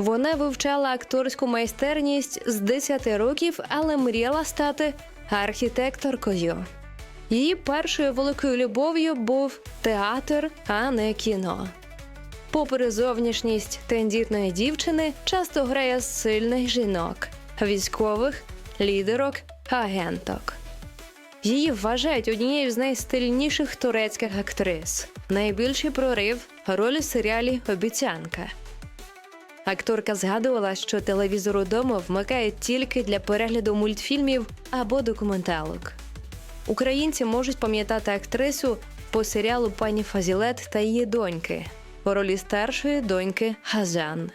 Вона вивчала акторську майстерність з 10 років, але мріяла стати архітекторкою. Її першою великою любов'ю був театр, а не кіно. Попри зовнішність тендітної дівчини, часто грає сильних жінок, військових, лідерок, агенток. Її вважають однією з найстильніших турецьких актрис. Найбільший прорив роль у серіалі Обіцянка. Акторка згадувала, що телевізор удома вмикає тільки для перегляду мультфільмів або документалок. Українці можуть пам'ятати актрису по серіалу Пані Фазілет та її доньки у ролі старшої доньки Газан.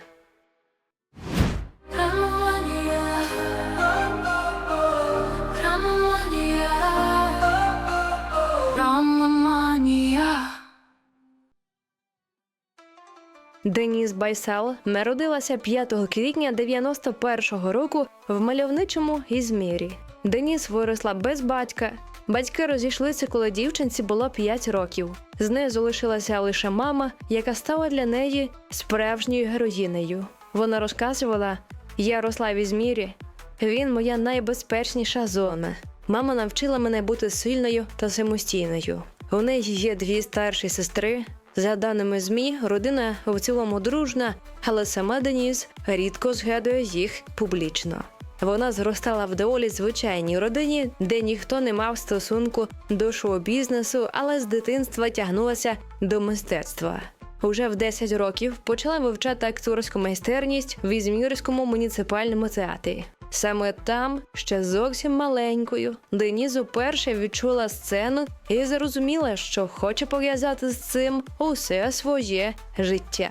Деніс Байсал народилася 5 квітня 91-го року в мальовничому Ізмірі. Деніс виросла без батька. Батьки розійшлися, коли дівчинці було 5 років. З нею залишилася лише мама, яка стала для неї справжньою героїнею. Вона розказувала: Я росла в Ізмірі. Він моя найбезпечніша зона. Мама навчила мене бути сильною та самостійною. У неї є дві старші сестри. За даними ЗМІ, родина в цілому дружна, але сама Деніс рідко згадує їх публічно. Вона зростала в доволі звичайній родині, де ніхто не мав стосунку до шоу-бізнесу, але з дитинства тягнулася до мистецтва. Уже в 10 років почала вивчати акторську майстерність в Ізмірському муніципальному театрі. Саме там, ще зовсім маленькою, Деніс уперше відчула сцену і зрозуміла, що хоче пов'язати з цим усе своє життя.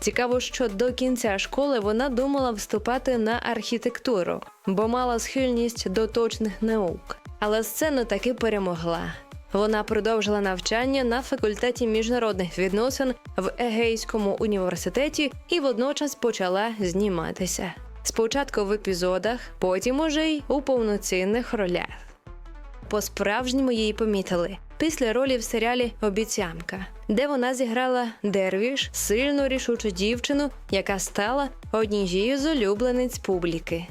Цікаво, що до кінця школи вона думала вступати на архітектуру, бо мала схильність до точних наук. Але сцену таки перемогла. Вона продовжила навчання на факультеті міжнародних відносин в Егейському університеті і водночас почала зніматися. Спочатку в епізодах, потім уже й у повноцінних ролях. По-справжньому її помітили після ролі в серіалі Обіцянка, де вона зіграла Дервіш, сильну рішучу дівчину, яка стала однією з улюблениць публіки.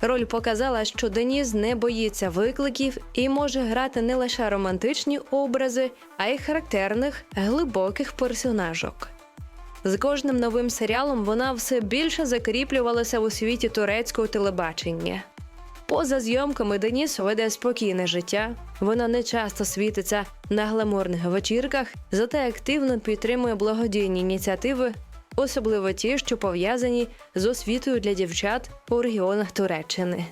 Роль показала, що Деніс не боїться викликів і може грати не лише романтичні образи, а й характерних глибоких персонажок. З кожним новим серіалом вона все більше закріплювалася у світі турецького телебачення. Поза зйомками Деніс веде спокійне життя. Вона не часто світиться на гламурних вечірках, зате активно підтримує благодійні ініціативи, особливо ті, що пов'язані з освітою для дівчат у регіонах Туреччини.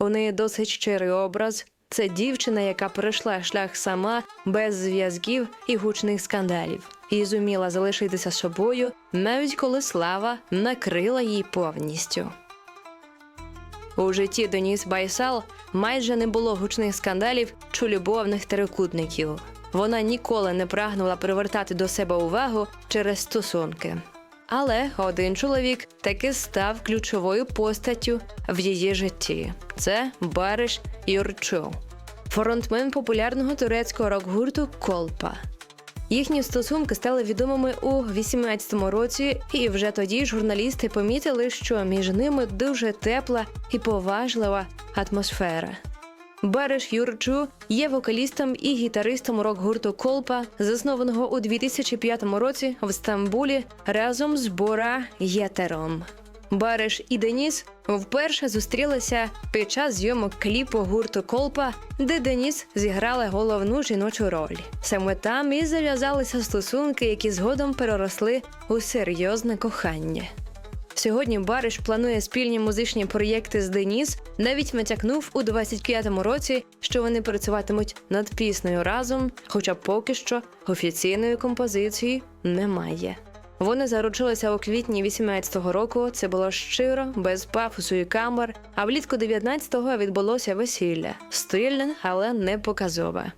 У неї досить щирий образ. Це дівчина, яка пройшла шлях сама без зв'язків і гучних скандалів, і зуміла залишитися собою, навіть коли слава накрила її повністю. У житті Деніс Байсал майже не було гучних скандалів чи любовних трикутників. Вона ніколи не прагнула привертати до себе увагу через стосунки. Але один чоловік таки став ключовою постаттю в її житті. Це Бариш Юрчу, фронтмен популярного турецького рок-гурту Колпа. Їхні стосунки стали відомими у 18-му році, і вже тоді журналісти помітили, що між ними дуже тепла і поважлива атмосфера. Береш Юрчу є вокалістом і гітаристом рок-гурту Колпа, заснованого у 2005 році в Стамбулі разом з Бора Єтером. Бариш і Деніс вперше зустрілися під час зйомок кліпу гурту Колпа, де Деніс зіграла головну жіночу роль. Саме там і зав'язалися стосунки, які згодом переросли у серйозне кохання. Сьогодні Бариш планує спільні музичні проєкти з Деніс, навіть натякнув у 25-му році, що вони працюватимуть над піснею разом, хоча поки що офіційної композиції немає. Вони заручилися у квітні 18-го року. Це було щиро, без пафосу і камер. А влітку 19-го відбулося весілля стильне, але не показове.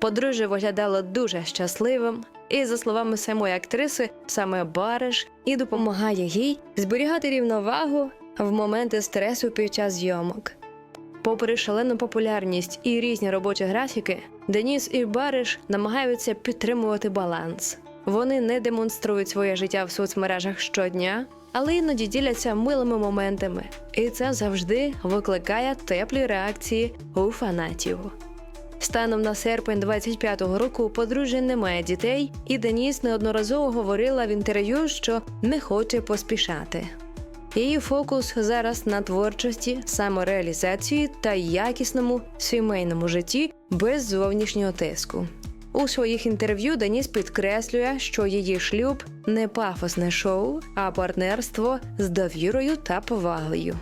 Подружжя виглядало дуже щасливим, і, за словами самої актриси, саме Бариш і допомагає їй зберігати рівновагу в моменти стресу під час зйомок. Попри шалену популярність і різні робочі графіки, Деніс і Бариш намагаються підтримувати баланс. Вони не демонструють своє життя в соцмережах щодня, але іноді діляться милими моментами, і це завжди викликає теплі реакції у фанатів. Станом на серпень 25-го року подружжя немає дітей, і Деніс неодноразово говорила в інтерв'ю, що не хоче поспішати. Її фокус зараз на творчості, самореалізації та якісному сімейному житті без зовнішнього тиску. У своїх інтерв'ю Деніс підкреслює, що її шлюб не пафосне шоу, а партнерство з довірою та повагою.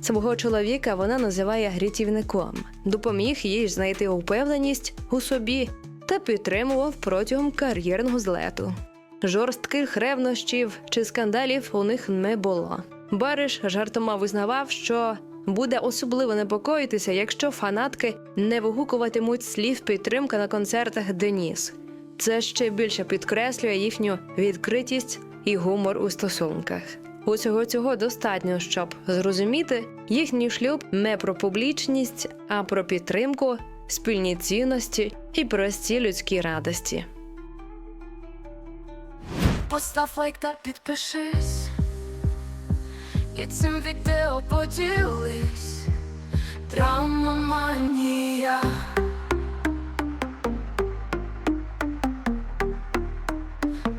Свого чоловіка вона називає рятівником, допоміг їй знайти упевненість у собі та підтримував протягом кар'єрного злету. Жорстких ревнощів чи скандалів у них не було. Бариш жартома визнавав, що буде особливо непокоїтися, якщо фанатки не вигукуватимуть слів підтримки на концертах Деніс. Це ще більше підкреслює їхню відкритість і гумор у стосунках. Усього цього достатньо, щоб зрозуміти, їхній шлюб не про публічність, а про підтримку, спільні цінності і прості людські радості. Постав лайк та підпишись. І цим відео поділись. Драмоманія.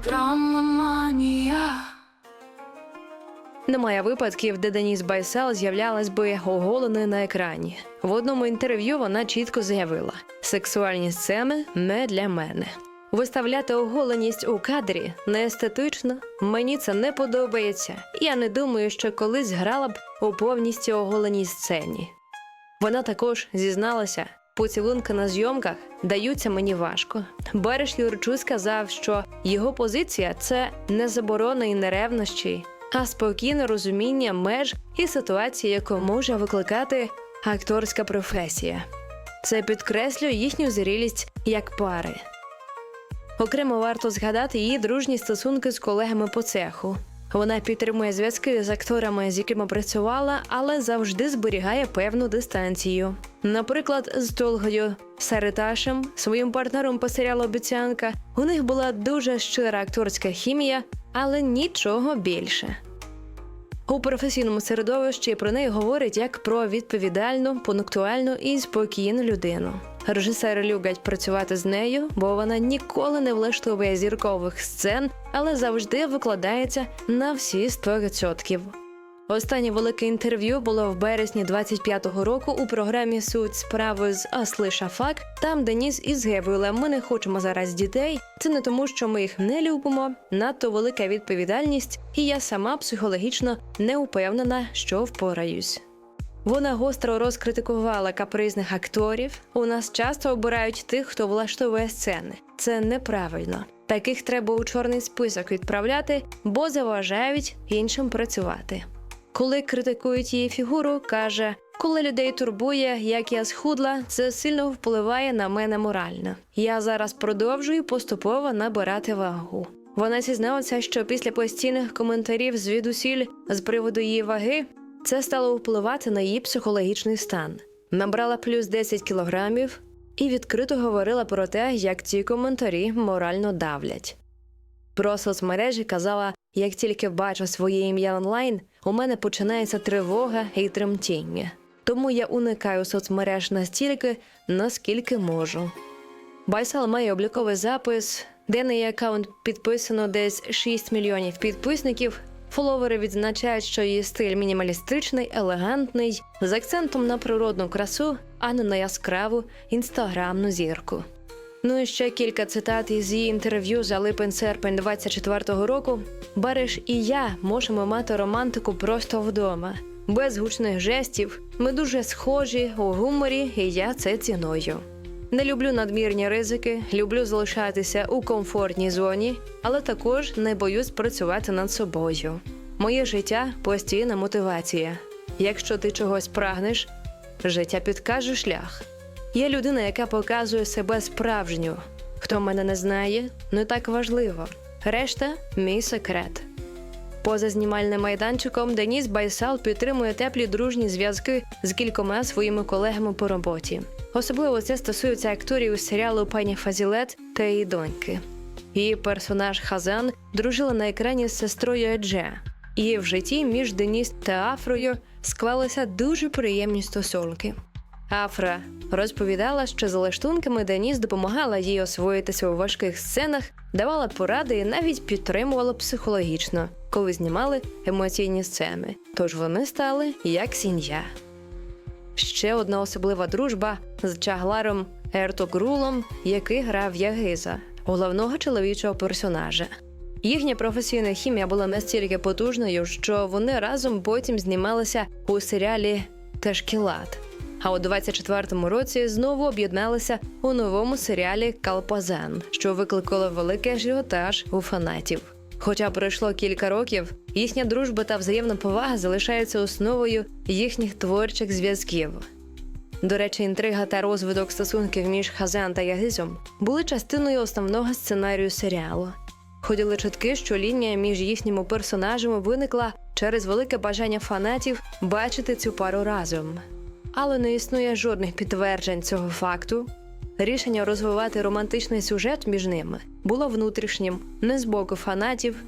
Драмоманія. Немає випадків, де Деніс Байсел з'являлась би оголеною на екрані. В одному інтерв'ю вона чітко заявила: сексуальні сцени не для мене. Виставляти оголеність у кадрі не естетично, мені це не подобається. Я не думаю, що колись грала б у повністю оголеній сцені. Вона також зізналася, поцілунки на зйомках даються мені важко. Бариш Юрчу сказав, що його позиція це не заборона і не ревнощі, а спокійне розуміння меж і ситуації, яку може викликати акторська професія. Це підкреслює їхню зрілість як пари. Окремо варто згадати її дружні стосунки з колегами по цеху. Вона підтримує зв'язки з акторами, з якими працювала, але завжди зберігає певну дистанцію. Наприклад, з Толгою Сариташем, своїм партнером по серіалу Обіцянка, у них була дуже щира акторська хімія, але нічого більше. У професійному середовищі про неї говорять як про відповідальну, пунктуальну і спокійну людину. Режисери люблять працювати з нею, бо вона ніколи не влаштовує зіркових сцен, але завжди викладається на всі 100%. Останнє велике інтерв'ю було в березні 25-го року у програмі Суть справи з Асли Шафак. Там Деніс і заявила: ми не хочемо зараз дітей. Це не тому, що ми їх не любимо. Надто велика відповідальність, і я сама психологічно не упевнена, що впораюсь. Вона гостро розкритикувала капризних акторів. У нас часто обирають тих, хто влаштовує сцени. Це неправильно. Таких треба у чорний список відправляти, бо заважають іншим працювати. Коли критикують її фігуру, каже: коли людей турбує, як я схудла, це сильно впливає на мене морально. Я зараз продовжую поступово набирати вагу. Вона зізналася, що після постійних коментарів звідусіль з приводу її ваги це стало впливати на її психологічний стан. Набрала плюс 10 кілограмів і відкрито говорила про те, як ці коментарі морально давлять. Про соцмережі казала: як тільки бачу своє ім'я онлайн, у мене починається тривога і тремтіння. Тому я уникаю соцмереж настільки, наскільки можу. Байсал має обліковий запис, де на її аккаунт підписано десь 6 мільйонів підписників. Фоловери відзначають, що її стиль мінімалістичний, елегантний, з акцентом на природну красу, а не на яскраву інстаграмну зірку. Ну і ще кілька цитат із її інтерв'ю за липень-серпень 24-го року. Бариш і я можемо мати романтику просто вдома, без гучних жестів. Ми дуже схожі у гуморі, і я це ціную. Не люблю надмірні ризики, люблю залишатися у комфортній зоні, але також не боюсь працювати над собою. Моє життя постійна мотивація. Якщо ти чогось прагнеш, життя підкаже шлях. Я людина, яка показує себе справжню. Хто мене не знає, не так важливо. Решта мій секрет. Поза знімальним майданчиком Деніс Байсал підтримує теплі дружні зв'язки з кількома своїми колегами по роботі. Особливо це стосується акторів серіалу Пані Фазілет та її доньки. Її персонаж Хазан дружила на екрані з сестрою Едже. І в житті між Деніс та Афрою склалися дуже приємні стосунки. Афра розповідала, що за лаштунками Деніс допомагала їй освоїтися у важких сценах, давала поради і навіть підтримувала психологічно, коли знімали емоційні сцени. Тож вони стали як сім'я. Ще одна особлива дружба з Чагларом Ертогрулом, який грав Ягиза, головного чоловічого персонажа. Їхня професійна хімія була настільки потужною, що вони разом потім знімалися у серіалі Тешкілат. А у 24-му році знову об'єдналися у новому серіалі Калпазан, що викликало великий ажіотаж у фанатів. Хоча пройшло кілька років, їхня дружба та взаємна повага залишаються основою їхніх творчих зв'язків. До речі, інтрига та розвиток стосунків між Хазан та Ягизом були частиною основного сценарію серіалу. Ходили чутки, що лінія між їхніми персонажами виникла через велике бажання фанатів бачити цю пару разом. Але не існує жодних підтверджень цього факту. Рішення розвивати романтичний сюжет між ними було внутрішнім, не з боку фанатів,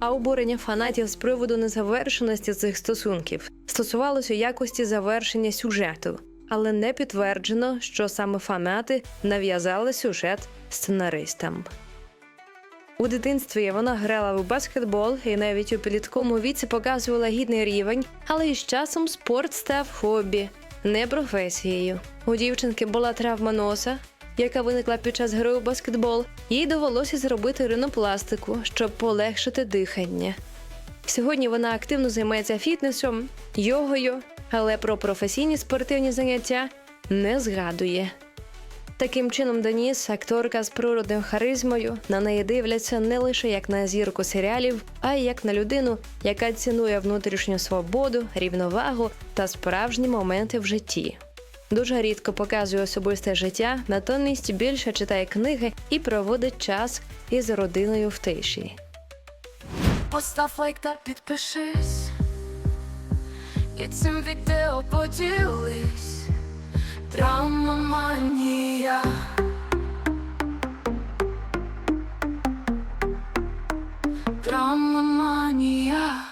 а обурення фанатів з приводу незавершеності цих стосунків стосувалося якості завершення сюжету, але не підтверджено, що саме фанати нав'язали сюжет сценаристам. У дитинстві вона грала в баскетбол і навіть у підлітковому віці показувала гідний рівень, але із часом спорт став хобі, не професією. У дівчинки була травма носа, яка виникла під час гри у баскетбол. Їй довелося зробити ринопластику, щоб полегшити дихання. Сьогодні вона активно займається фітнесом, йогою, але про професійні спортивні заняття не згадує. Таким чином, Деніс, акторка з природною харизмою, на неї дивляться не лише як на зірку серіалів, а й як на людину, яка цінує внутрішню свободу, рівновагу та справжні моменти в житті. Дуже рідко показує особисте життя, натомість більше читає книги і проводить час із родиною в тиші. Постав лайк та підпишись. І цим відео поділись. Травмоманія Травмоманія